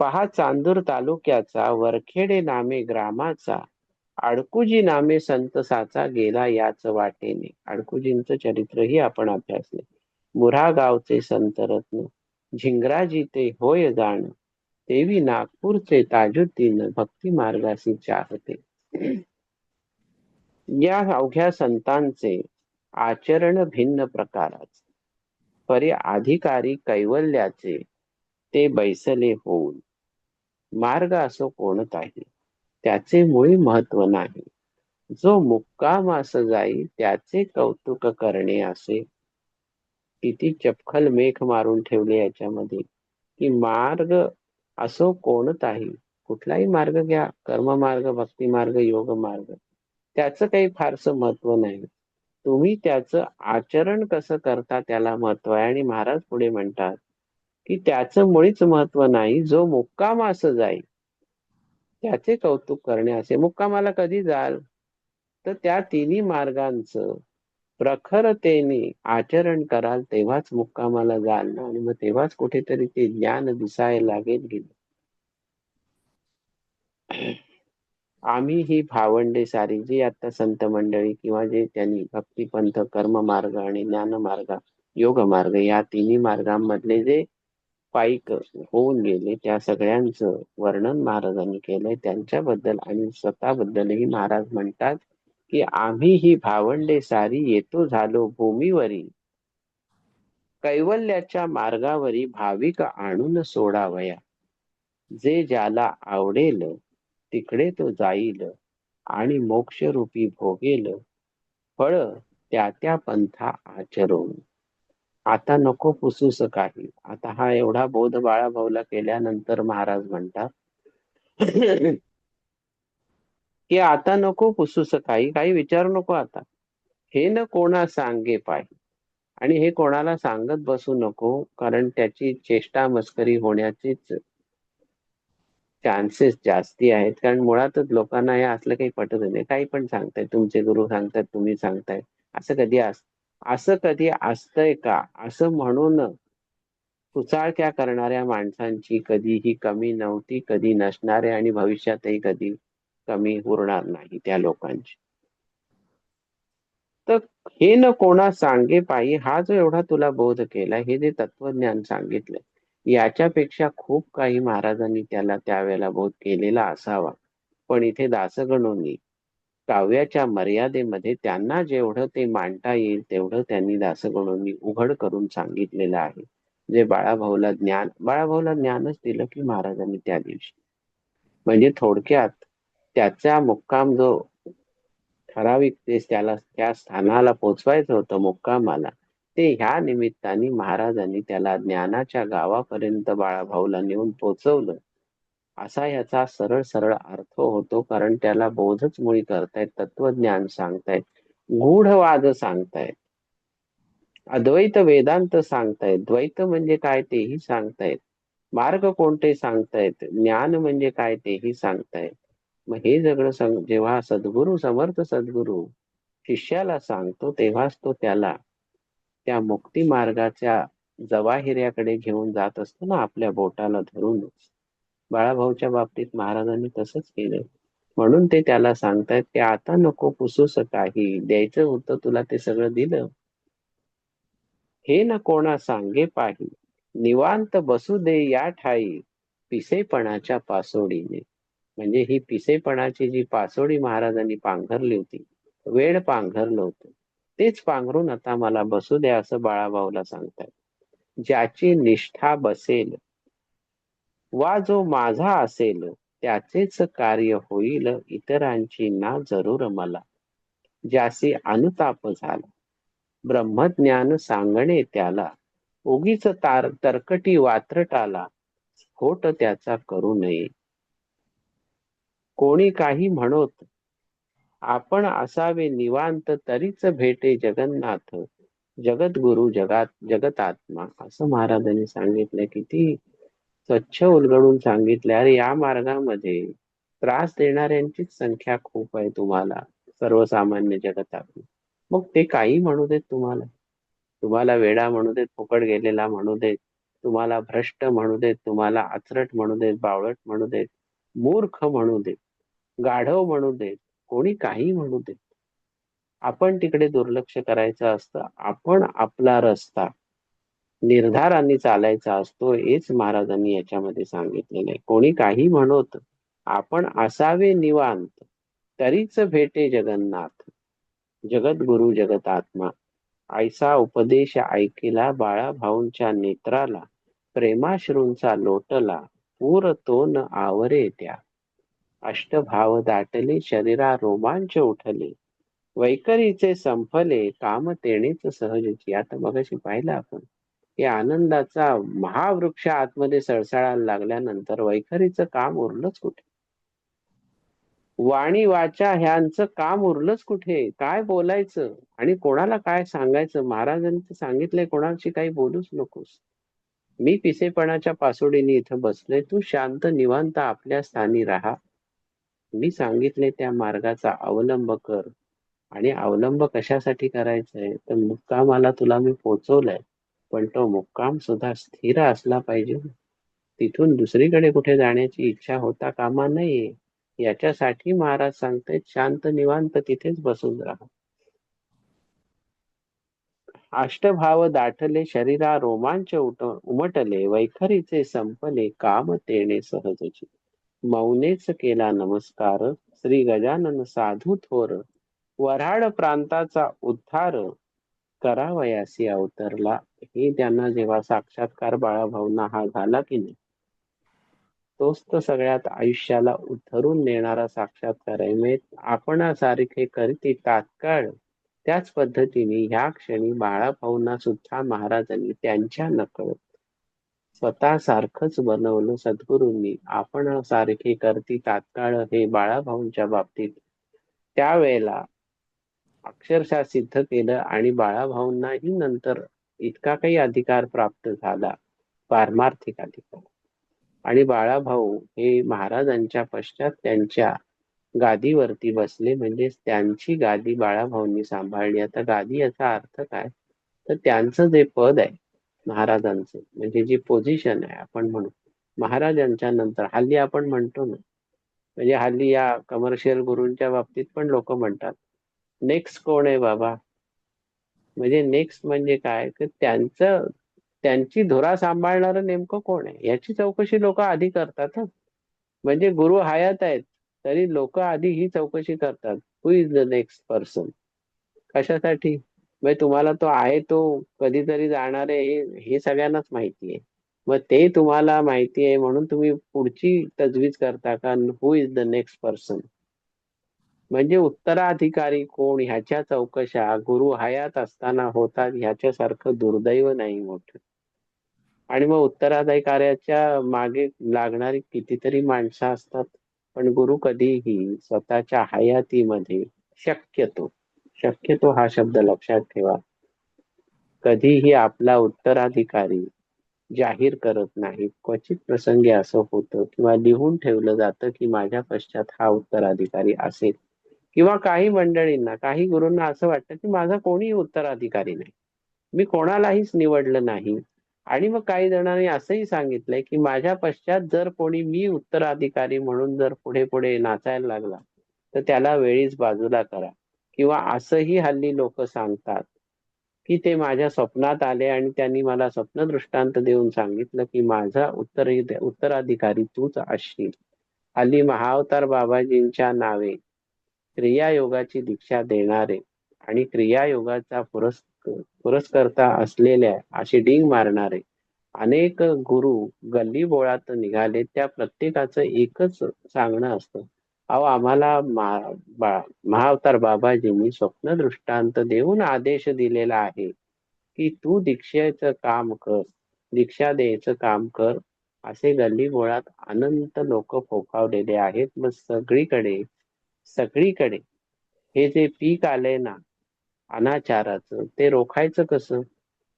पहा चांदूर तालुक्याचा वरखेडे नामे ग्रामाचा. अडकुजी नामे संतसाचा गेला याच वाटेने. अडकुजींचं चरित्रही आपण अभ्यासले. मुरा गावचे संतरत्न झिंगराजी ते होय जाण देवी नागपूरचे ताजुद्दीन भक्ती मार्गाशी चाहते. या अवघ्या संतांचे आचरण भिन्न प्रकाराचे परी अधिकारी कैवल्याचे ते बैसले होऊन. मार्ग असो कोणताही त्याचे मुळी महत्त्व नाही. जो मुक्काम असं जाई त्याचे कौतुक करणे असे. किती चपखल मेघ मारून ठेवले याच्यामध्ये की मार्ग असो कोणताही कुठलाही मार्ग घ्या कर्म मार्ग भक्ती मार्ग योग मार्ग त्याचं काही फारसं महत्त्व नाही. तुम्ही त्याचं आचरण कसं करता त्याला महत्त्व आहे. आणि महाराज पुढे म्हणतात की त्याचं मुळीच महत्त्व नाही जो मुक्काम असं जाईल त्याचे कौतुक करणे असे. मुक्कामाला कधी जाल? तर त्या तिन्ही मार्गांचं प्रखरतेने आचरण कराल तेव्हाच मुक्कामाला जाल. ना आणि मग तेव्हाच कुठेतरी ते ज्ञान दिसायला लागेल गेलं आम्ही ही भावंडे सारी जी आता संत मंडळी किंवा जे त्यांनी भक्तिपंथ कर्म मार्ग आणि ज्ञान मार्ग योग मार्ग या तिन्ही मार्गांमधले जे पायिक होऊन गेले. त्या सगळ्यांचं वर्णन महाराजांनी केलंय त्यांच्याबद्दल आणि स्वतःबद्दलही महाराज म्हणतात की आम्ही ही भावंडे सारी येतो झालो भूमीवरी. कैवल्याच्या मार्गावरी भाविक आणून सोडावया. जे ज्याला आवडेल तिकडे तो जाईल आणि मोक्षरूपी भोगेल. फळ त्या त्या पंथा आचरून. आता नको पुसूस काही. आता हा एवढा बोध बाळाभाऊला केल्यानंतर महाराज म्हणतात की आता नको पुसूस काही काही विचारू नको आता. हे न कोणा सांगे पाय. आणि हे कोणाला सांगत बसू नको कारण त्याची चेष्टा मस्करी होण्याचीच चान्सेस जास्ती आहेत. कारण मुळातच लोकांना हे असलं काही पटत नाही. काही पण सांगताय. तुमचे गुरु सांगतात तुम्ही सांगताय असं कधी असत असं कधी असतंय का? असं म्हणून कुचाळक्या करणाऱ्या माणसांची कधीही कमी नव्हती कधी नसणारे आणि भविष्यातही कधी कमी उरणार नाही त्या लोकांची. तर हे न कोणा सांगे पायी हा जो एवढा तुला बोध केला हे जे तत्वज्ञान सांगितलं याच्यापेक्षा खूप काही महाराजांनी त्याला त्यावेळेला बोध केलेला असावा. पण इथे दासगणोनी काव्याच्या मर्यादेमध्ये त्यांना जेवढं ते मांडता येईल तेवढं त्यांनी दासगणोनी उघड करून सांगितलेलं आहे. जे बाळाभाऊला ज्ञान बाळाभाऊला ज्ञानच दिलं की महाराजांनी त्या दिवशी. म्हणजे थोडक्यात त्याचा मुक्काम जो ठराविक ते त्याला त्या स्थानाला पोचवायचं होतं मुक्कामाला ते ह्या निमित्ताने महाराजांनी त्याला ज्ञानाच्या गावापर्यंत बाळाभाऊला नेऊन पोचवलं. असा याचा सरळ सरळ अर्थ होतो कारण त्याला बोधच मुळी करतायत तत्वज्ञान सांगतायत गूढवाद सांगतायत अद्वैत वेदांत सांगतायत. द्वैत म्हणजे काय तेही सांगतायत. मार्ग कोणते सांगतायत? ज्ञान म्हणजे काय तेही सांगतायत. मग हे सगळं जेव्हा सद्गुरू समर्थ सद्गुरू शिष्याला सांगतो तेव्हाच तो त्याला त्या मुक्ती मार्गाच्या जवाहिऱ्याकडे घेऊन जात असतो ना आपल्या बोटाला धरूनच. बाळाभाऊच्या बाबतीत महाराजांनी तसंच केलं. म्हणून ते त्याला सांगतायत की आता नको पुसूस काही द्यायचं होतं तुला ते सगळं दिलं. हे न कोणा सांगे पाही. निवांत बसू दे या ठाई पिसेपणाच्या पासोडीने. म्हणजे ही पिसेपणाची जी पासोडी महाराजांनी पांघरली होती वेळ पांघरलं होतं. तेच पांघरून आता मला बसू द्या असं बाळाभाऊला सांगतात ज्याची निष्ठा बसेल वा जो माझा असेल त्याचेच कार्य होईल इतरांची ना जरूर मला. ज्यासी अनुताप झाला. ब्रह्मज्ञान सांगणे त्याला. उगीच तार तरकटी वात्रटाला. स्फोट त्याचा करू नये. कोणी काही म्हणोत आपण असावे निवांत तरीच भेटे जगन्नाथ जगद्गुरु जगात जगतात्मा. असं महाराजांनी सांगितलं किती स्वच्छ उलगडून सांगितले अरे या मार्गामध्ये त्रास देणाऱ्यांचीच संख्या खूप आहे तुम्हाला सर्वसामान्य जगतात मग ते काही म्हणू देत तुम्हाला. तुम्हाला वेडा म्हणू देत फुकट गेलेला म्हणू देत तुम्हाला भ्रष्ट म्हणू देत तुम्हाला आचरट म्हणू देत बावळट म्हणू देत मूर्ख म्हणू देत गाढव म्हणू देत कोणी काही म्हणू देत. आपण तिकडे दुर्लक्ष करायचं असतं आपण आपला रस्ता निर्धारांनी चालायचा असतो हेच महाराजांनी याच्यामध्ये सांगितलेलं आहे कोणी काही म्हणत आपण असावे निवांत तरीच भेटे जगन्नाथ. जगद्गुरु जगत आत्मा ऐसा उपदेश ऐकिला बाळा भाऊंच्या नेत्राला प्रेमाश्रूंचा लोटला पूर तो न आवरे त्या. अष्टभाव दाटले शरीरा रोमांच उठले. वैकरीचे संपले काम तेणेच सहजची आता मगाशी पाहिलं आपण. या आनंदाचा महावृक्ष आतमध्ये सळसळायला लागल्यानंतर वैखरीचं काम उरलंच कुठे? वाणी वाचा ह्यांचं काम उरलंच कुठे? काय बोलायचं? आणि कोणाला काय सांगायचं? महाराजांनी सांगितलंय कोणाशी काही बोलूच नकोस. मी पिसेपणाच्या पासोडीने इथं बसलोय. तू शांत निवांत आपल्या स्थानी राहा. मी सांगितले त्या मार्गाचा अवलंब कर. आणि अवलंब कशासाठी करायचा आहे तर मुक्कामाला तुला मी पोचवलंय. पण तो मुक्काम सुद्धा स्थिर असला पाहिजे. तिथून दुसरीकडे कुठे जाण्याची इच्छा होता कामा नये. याच्यासाठी महाराज सांगते शांत निवांत तिथेच बसून राहा. अष्टभाव दाटले शरीरा रोमांच उट उमटले वैखरीचे संपले काम तेणे सहजचे. मौनेच केला नमस्कार श्री गजानन साधू थोर. वऱ्हाड प्रांताचा उद्धार करावयासी अवतरला हे त्यांना जेव्हा साक्षात्कार बाळाभाऊंना हा झाला की नाही? तोच तर सगळ्यात आयुष्याला उतरून नेणारा साक्षात्कार आहे. म्हणजे आपणासारखे करीती तात्काळ त्याच पद्धतीने ह्या क्षणी बाळाभाऊंना सुद्धा महाराजांनी त्यांच्या नकळत स्वतः सारखंच बनवलं सद्गुरूंनी. आपण सारखे करती तात्काळ हे बाळाभाऊंच्या बाबतीत त्यावेळेला अक्षरशः सिद्ध केलं आणि बाळाभाऊंनाही नंतर इतका काही अधिकार प्राप्त झाला. पारमार्थिक अधिकार. आणि बाळाभाऊ हे महाराजांच्या पश्चात त्यांच्या गादीवरती बसले. म्हणजे त्यांची गादी बाळाभाऊंनी सांभाळली. आता गादी याचा अर्थ काय? तर त्यांचं जे पद आहे महाराजांचं म्हणजे जी पोझिशन आहे आपण म्हणू महाराजांच्या नंतर हल्ली आपण म्हणतो ना म्हणजे हल्ली या कमर्शियल गुरूंच्या बाबतीत पण लोक म्हणतात नेक्स्ट कोण आहे बाबा? म्हणजे नेक्स्ट म्हणजे काय? त्यांचं त्यांची धुरा सांभाळणार नेमकं कोण आहे? याची चौकशी लोक आधी करतात म्हणजे गुरु हयात आहेत तरी लोक आधी ही चौकशी करतात. Who is the next person कशासाठी? म्हणजे तुम्हाला तो आहे तो कधीतरी जाणार आहे हे सगळ्यांनाच माहिती आहे. मग ते तुम्हाला माहिती आहे म्हणून तुम्ही पुढची तजवीज करता का? Who is the next person म्हणजे उत्तराधिकारी कोण? ह्याच्या चौकशा. गुरु हयात असताना होतात. ह्याच्यासारखं दुर्दैव नाही मोठ. आणि मग उत्तराधिकाऱ्याच्या मागे लागणारी कितीतरी माणसं असतात. पण गुरु कधीही स्वतःच्या हयातीमध्ये शक्यतो शक्यतो हा शब्द लक्षात ठेवा. कधीही आपला उत्तराधिकारी जाहीर करत नाही. क्वचित प्रसंगी असं होतं किंवा लिहून ठेवलं जातं की माझ्या पश्चात हा उत्तराधिकारी असेल. किंवा काही मंडळींना काही गुरूंना असं वाटतं की माझा कोणी उत्तराधिकारी नाही. मी कोणालाहीच निवडलं नाही. आणि मग काही जणांनी असंही सांगितलंय की माझ्या पश्चात जर कोणी मी उत्तराधिकारी म्हणून जर पुढे पुढे नाचायला लागला तर त्याला वेळीच बाजूला करा. किंवा असंही हल्ली लोक सांगतात की ते माझ्या स्वप्नात आले आणि त्यांनी मला स्वप्न दृष्टांत देऊन सांगितलं की माझा उत्तर उत्तराधिकारी तूच असशील. हल्ली महाअवतार बाबाजींच्या नावे क्रियायोगाची दीक्षा देणारे आणि क्रियायोगाचा पुरस् पुरस्कर्ता असलेल्या अशी डिंग मारणारे अनेक गुरु गल्ली बोळात निघाले. त्या प्रत्येकाचं एकच सांगणं असतं अहो आम्हाला महाअवतार बाबाजींनी स्वप्न दृष्टांत देऊन आदेश दिलेला आहे की तू दीक्षेचं काम कर दीक्षा द्यायचं काम कर. असे गल्ली बोळात अनंत लोक फोकावलेले आहेत. मग सगळीकडे सगळीकडे. हे जे पीक आलंय ना अनाचाराचं ते रोखायचं कसं?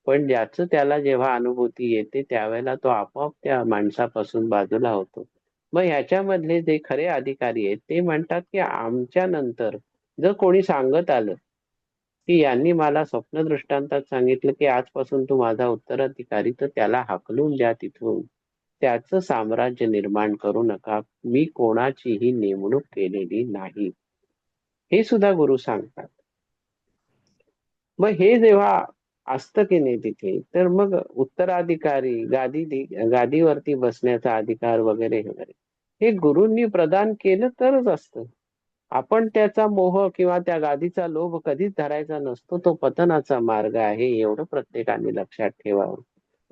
पण ज्याचं त्याला जेव्हा अनुभूती येते त्यावेळेला तो आपोआप त्या माणसापासून बाजूला होतो. मग ह्याच्यामधले जे खरे अधिकारी आहेत ते म्हणतात की आमच्या नंतर जर कोणी सांगत आलं की यांनी मला स्वप्न दृष्टांतात सांगितलं की आजपासून तू माझा उत्तराधिकारी तर त्याला हाकलून द्या तिथून. त्याचं साम्राज्य निर्माण करू नका. मी कोणाचीही नेमणूक केलेली नाही. हे सुद्धा गुरु सांगतात. मग हे जेव्हा असतं की नाही तिथे तर मग उत्तराधिकारी गादी गादीवरती बसण्याचा अधिकार वगैरे वगैरे हे गुरूंनी प्रदान केलं तरच असतं. आपण त्याचा मोह किंवा त्या गादीचा लोभ कधीच धरायचा नसतो. तो पतनाचा मार्ग आहे एवढं प्रत्येकाने लक्षात ठेवावं.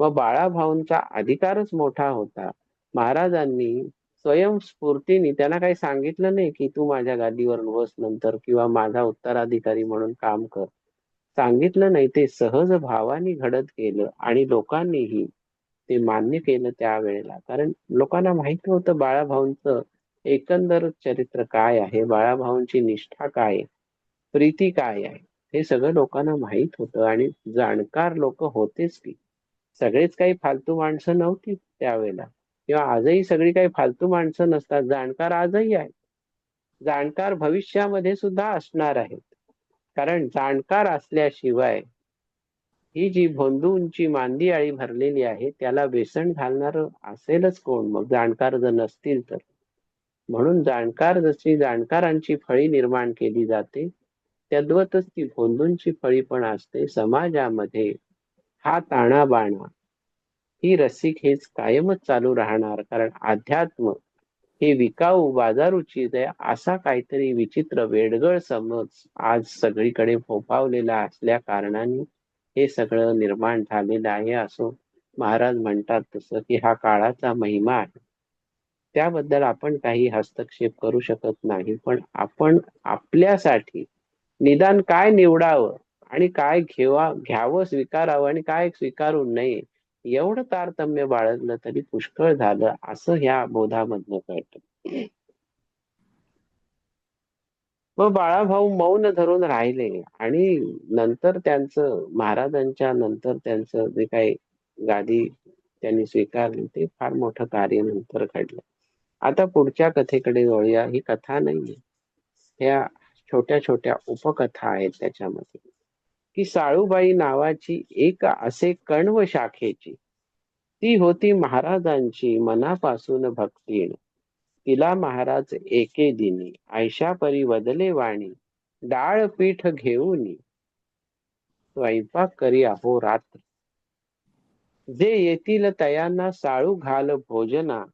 व बाळाभाऊंचा अधिकारच मोठा होता. महाराजांनी स्वयंस्फूर्तीने त्यांना काही सांगितलं नाही की तू माझ्या गादीवर बस नंतर किंवा माझा उत्तराधिकारी म्हणून काम कर. सांगितलं नाही ते सहज भावाने घडत गेलं आणि लोकांनीही ते मान्य केलं त्यावेळेला. कारण लोकांना माहीत होतं बाळाभाऊंचं एकंदर चरित्र काय आहे बाळाभाऊंची निष्ठा काय आहे प्रीती काय आहे हे सगळं लोकांना माहीत होतं आणि जाणकार लोक होतेच की. सगळेच काही फालतू माणसं नव्हती त्यावेळेला. किंवा आजही सगळी काही फालतू माणसं नसतात. जाणकार आजही आहेत. जाणकार भविष्यामध्ये सुद्धा असणार आहेत. कारण जाणकार असल्याशिवाय ही जी भोंदूंची मांदी आळी भरलेली आहे त्याला बेसन घालणार असेलच कोण? मग जाणकार जर नसतील तर. म्हणून जाणकार जशी जाणकारांची फळी निर्माण केली जाते तद्वतच ती भोंदूंची फळी पण असते. समाजामध्ये हा ताणा बाणा ही रसिक हेच कायमच चालू राहणार कारण अध्यात्म हे विकाऊ बाजारू आहे असा काहीतरी विचित्र वेडगळ समज आज सगळीकडे फोफावलेला असल्या कारणाने हे सगळं निर्माण झालेलं आहे असो महाराज म्हणतात तसं की हा काळाचा महिमा आहे. त्याबद्दल आपण काही हस्तक्षेप करू शकत नाही पण आपण आपल्यासाठी निदान काय निवडावं? आणि काय घेवा घ्यावं स्वीकारावं आणि काय स्वीकारू नये एवढं तारतम्य बाळगलं तरी पुष्कळ झालं असं ह्या बोधामधनं कळत. मग बाळाभाऊ मौन धरून राहिले आणि नंतर त्यांचं महाराजांच्या नंतर त्यांचं जे काही गादी त्यांनी स्वीकारली ते फार मोठं कार्य नंतर घडलं. आता पुढच्या कथेकडे वळूया ही कथा नाहीये. ह्या छोट्या छोट्या उपकथा आहेत त्याच्यामध्ये. की साळूबाई नावाची एक असे कण्व शाखेची. ती होती महाराजांची मनापासून भक्तीण तिला महाराज एके दिनी आयशा परी बदले वाणी डाळ पीठ घेऊन स्वयंपाक करी आहो रात्र. जे येतील तयांना साळू घाल भोजना.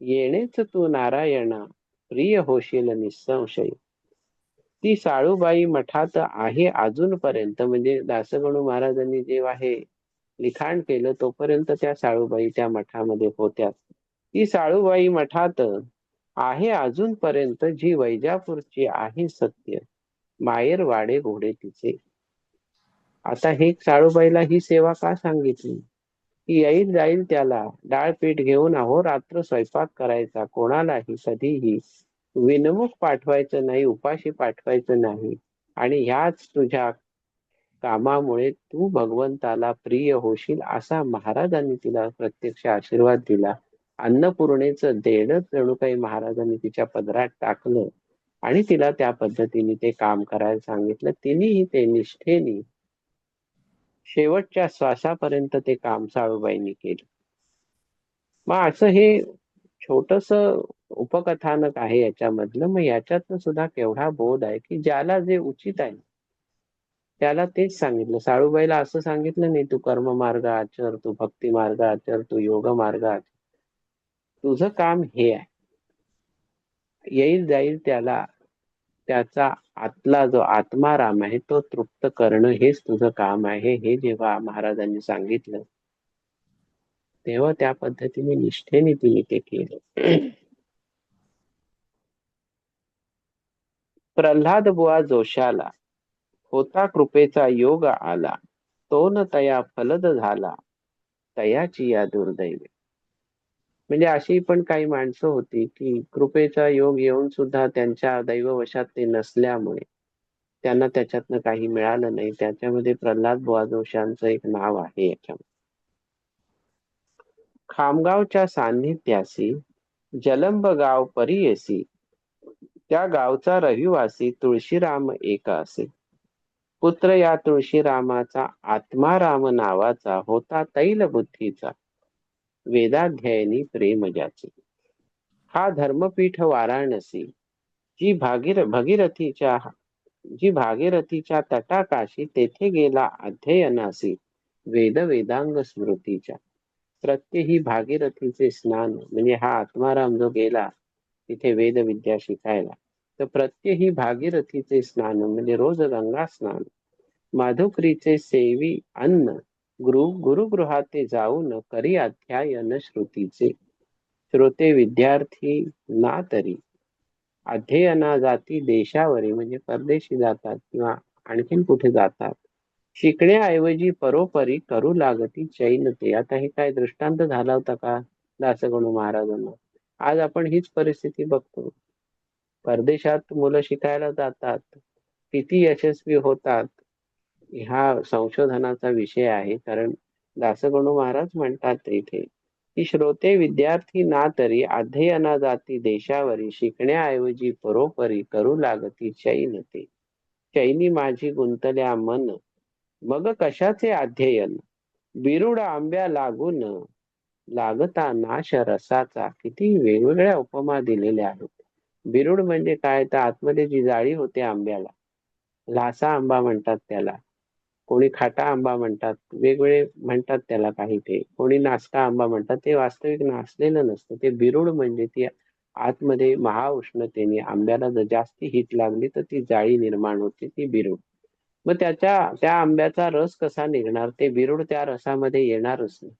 येणेच तू नारायणा प्रिय होशील निसंशय. ती साळूबाई मठात आहे अजूनपर्यंत. म्हणजे दासगणू महाराजांनी जे आहे लिखाण केलं तोपर्यंत त्या साळूबाई त्या मठामध्ये होत्या. ती साळूबाई मठात आहे अजूनपर्यंत जी वैजापूरची आहे सत्य. मायर वाडे घोडे तिचे. आता हे साळूबाईला ही सेवा का सांगितली? की येईल जाईल त्याला. डाळ पीठ घेऊन अहो रात्र स्वयंपाक करायचा. कोणालाही कधीही. विनमुख पाठवायचं नाही उपाशी पाठवायचं नाही. आणि ह्याच तुझ्या कामामुळे तू भगवंताला प्रिय होशील असा महाराजांनी तिला प्रत्यक्ष आशीर्वाद दिला. अन्नपूर्णेचं देणं जणू काही महाराजांनी तिच्या पदरात टाकलं आणि तिला त्या पद्धतीने ते काम करायला सांगितलं. तिनेही ते निष्ठेने शेवटच्या श्वासापर्यंत ते काम साळूबाईंनी केलं. मग असं हे छोटस उपकथानक आहे याच्यामधलं मग याच्यातनं सुद्धा केवढा बोध आहे की ज्याला जे उचित आहे त्याला तेच सांगितलं. साळूबाईला असं सांगितलं नाही तू कर्म मार्ग आचर तू भक्ती मार्ग आचर तू योग मार्ग आचर. तुझं काम हे आहे. येईल जाईल त्याला त्याचा आतला जो आत्माराम आहे तो तृप्त करणं हेच तुझं काम आहे. हे जेव्हा महाराजांनी सांगितलं तेव्हा त्या पद्धतीने निष्ठेने तिने ते केलं. प्रल्हाद बुवा जोशाला. होता कृपेचा योग आला. तो न तया फलद झाला. तयाची या दुर्दैवी. म्हणजे अशी पण काही माणसं होती की कृपेचा योग येऊन सुद्धा त्यांच्या दैववशात ते नसल्यामुळे त्यांना त्याच्यातनं काही मिळालं नाही. त्याच्यामध्ये प्रल्हाद बुवा जोशांचं एक नाव आहे याच्यामध्ये. खामगावच्या सान्निध्यासी जलंब गाव परियसी त्या गावचा रहिवासी तुळशीराम एक असे. पुत्र या तुळशीरामाचा आत्माराम नावाचा होता तैल बुद्धीचा. वेदाध्यायनी प्रेम ज्याचे. हा धर्मपीठ वाराणसी जी भागीर भगीरथीच्या जी भागीरथीच्या तटाकाशी तेथे गेला अध्ययनासी वेद वेदांग स्मृतीच्या. प्रत्येही भागीरथीचे स्नान म्हणजे हा आत्माराम जो गेला तिथे वेद विद्या शिकायला. तर प्रत्येही भागीरथीचे स्नान म्हणजे रोज गंगा स्नान माधुकरीचे सेवी अन्न गुरु गुरुगृहाते जाऊन करी अध्यायन श्रुतीचे. श्रोते विद्यार्थी ना तरी. अध्ययना जाती देशावरी म्हणजे परदेशी जातात किंवा आणखीन कुठे जातात. शिकण्याऐवजी परोपरी करू लागती चैन ते आता हे काय दृष्टांत झाला होता का? दासगणू महाराजांना. आज आपण हीच परिस्थिती बघतो. परदेशात मुलं शिकायला जातात किती यशस्वी होतात हा संशोधनाचा विषय आहे. कारण दासगणू महाराज म्हणतात इथे की श्रोते विद्यार्थी ना तरी अध्ययना जाती देशावरी शिकण्याऐवजी परोपरी करू लागती चैन ते चैनी माझी गुंतल्या मन मग कशाचे अध्ययन? बिरुड आंब्या लागून लागता नाश रसाचा किती वेगवेगळ्या उपमा दिलेल्या आहेत. बिरुड म्हणजे काय? तर आतमध्ये जी जाळी होते आंब्याला लासा आंबा म्हणतात त्याला कोणी खाटा आंबा म्हणतात वेगवेगळे म्हणतात त्याला काही ते कोणी नासका आंबा म्हणतात ते वास्तविक नासलेलं नसतं. ते बिरुड म्हणजे ती आतमध्ये महाउष्णतेने आंब्याला जर जास्ती हीट लागली तर ती जाळी निर्माण होते ती बिरुड. मग त्याच्या त्या आंब्याचा रस कसा निघणार? ते बिरुड त्या रसामध्ये येणारच नाही.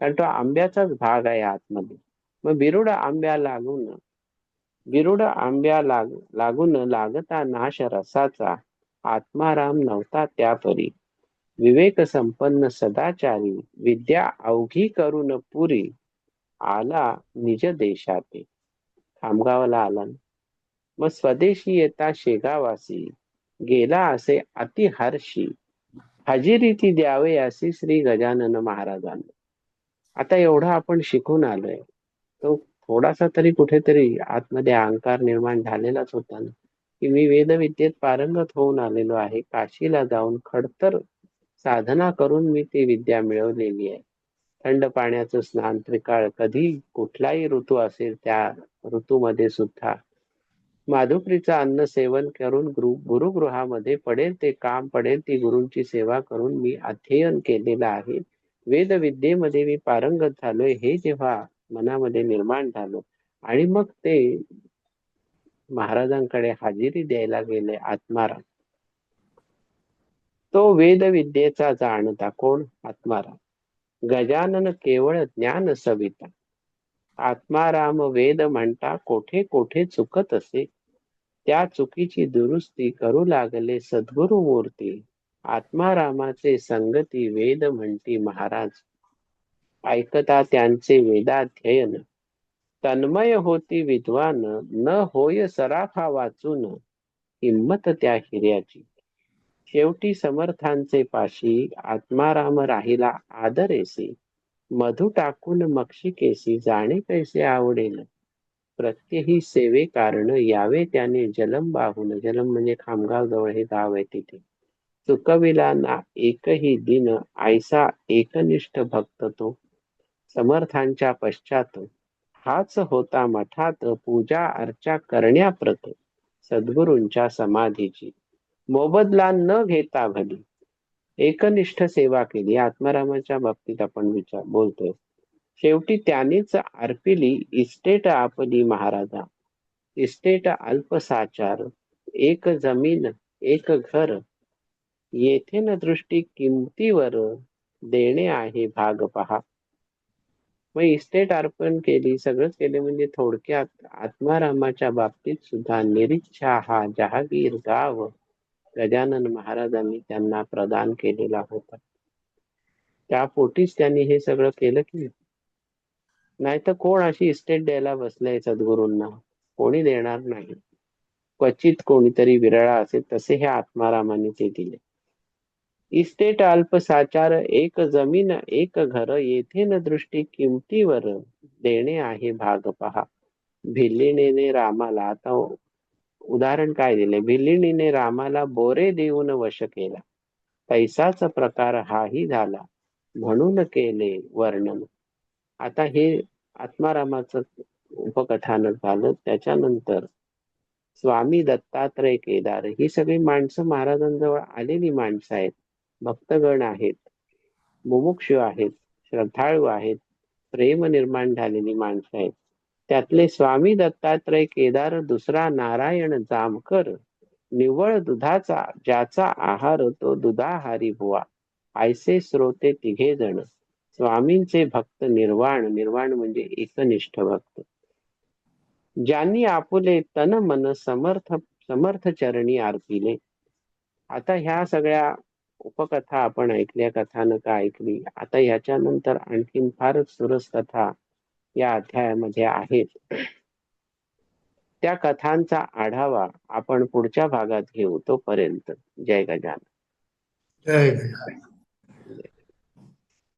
कारण तो आंब्याचाच भाग आहे आतमध्ये. मग बिरुड आंब्या लागून बिरुड आंब्या लाग लागून लागता नाश रसाचा आत्माराम नव्हता त्यापरी. विवेक संपन्न सदाचारी विद्या अवघी करून पुरी आला निज देशाते. खामगावला आला मग स्वदेशी येता शेगावासी गेला असे अतिहर्षी. हजेरी ती द्यावे असे श्री गजानन महाराजांना. आता एवढा आपण शिकून आलोय. तो थोडासा तरी कुठेतरी आतमध्ये अहंकार निर्माण झालेलाच होता ना. की मी वेदविद्येत पारंगत होऊन आलेलो आहे. काशीला जाऊन खडतर साधना करून मी ती विद्या मिळवलेली आहे. थंड पाण्याचं स्नान त्रिकाळ कधी कुठलाही ऋतू असेल त्या ऋतूमध्ये सुद्धा. माधुकरीचं अन्न सेवन करून गुरु गुरुगृहामध्ये पडेल ते काम पडेल ती गुरूंची सेवा करून मी अध्ययन केलेलं आहे. वेदविद्येमध्ये मी पारंगत झालोय. हे जेव्हा मनामध्ये निर्माण झालो. आणि मग ते महाराजांकडे हाजिरी द्यायला गेले आत्माराम. तो वेदविद्येचा जाणता कोण? आत्माराम. गजानन केवळ ज्ञान सविता. आत्माराम वेद म्हणता कोठे कोठे चुकत असे? त्या चुकीची दुरुस्ती करू लागले सद्गुरु मूर्ती आत्मारामाचे संगती वेद म्हणती महाराज ऐकता त्यांचे वेदाध्ययन. तन्मय होती विद्वान न होय सराखा वाचून हिंमत त्या हिर्याची. शेवटी समर्थांचे पाशी आत्माराम राहिला आदरेसी. मधु टाकून मक्षिकेसी जाणे कैसे आवडेल प्रत्येही सेवे कारण यावे त्याने जलम बाहून. जलम म्हणजे खामगाव जवळ हे गाव आहे तिथे. चुकविला ना एकही दिन आयसा एकनिष्ठ भक्त तो. समर्थांच्या पश्चात हाच होता मठात पूजा अर्चा करण्याप्रत सद्गुरूंच्या समाधीची. मोबदला न घेता भली. एकनिष्ठ सेवा केली. आत्मारामाच्या बाबतीत आपण विचार बोलतोय. शेवटी त्यांनीच अर्पिली इस्टेट आपली महाराजा. इस्टेट अल्पसाचार. एक जमीन एक घर. येथे न दृष्टी किमतीवर देणे आहे भाग पहा. मग इस्टेट अर्पण केली सगळंच केले. म्हणजे थोडक्यात आत्मारामाच्या बाबतीत सुद्धा निरीच्छा हा जहागीर गाव गजानन महाराजांनी त्यांना प्रदान केलेला होता. त्या पोटीच त्यांनी हे सगळं केलं की नाही तर कोण अशी इस्टेट द्यायला बसलंय सद्गुरूंना? कोणी देणार नाही. क्वचित कोणीतरी विरळा असेल तसे हे आत्मारामाने ते दिले. इस्टेट अल्पसाचार एक जमीन एक घर येथे न दृष्टी किमतीवर देणे आहे भाग पहा. भिल्लीने रामाला आता उदाहरण काय दिले? भिल्लिणीने रामाला बोरे देऊन वश केला. पैसाचा प्रकार हाही झाला. म्हणून केले वर्णन. आता हे आत्मारामाचं उपकथानक झालं. त्याच्यानंतर स्वामी दत्तात्रय केदार ही सगळी माणसं महाराजांजवळ आलेली माणसं आहेत. भक्तगण आहेत मुमुक्षु आहेत श्रद्धाळू आहेत प्रेम निर्माण झालेली माणसं आहेत. त्यातले स्वामी दत्तात्रय केदार दुसरा नारायण जामकर निव्वळ दुधाचा ज्याचा आहार तो दुधाहारी भुवा आयसे श्रोते तिघे जण. स्वामींचे भक्त निर्वाण निर्वाण म्हणजे एकनिष्ठ भक्त. ज्यांनी आपुले तन मन समर्थ समर्थ चरणी आरतीले आता ह्या सगळ्या उपकथा आपण ऐकल्या कथानक ऐकली आता याच्यानंतर आणखीन फारच सुरस कथा या अध्यायामध्ये आहेत. त्या कथांचा आढावा आपण पुढच्या भागात घेऊ तोपर्यंत. जय गजान जय गजान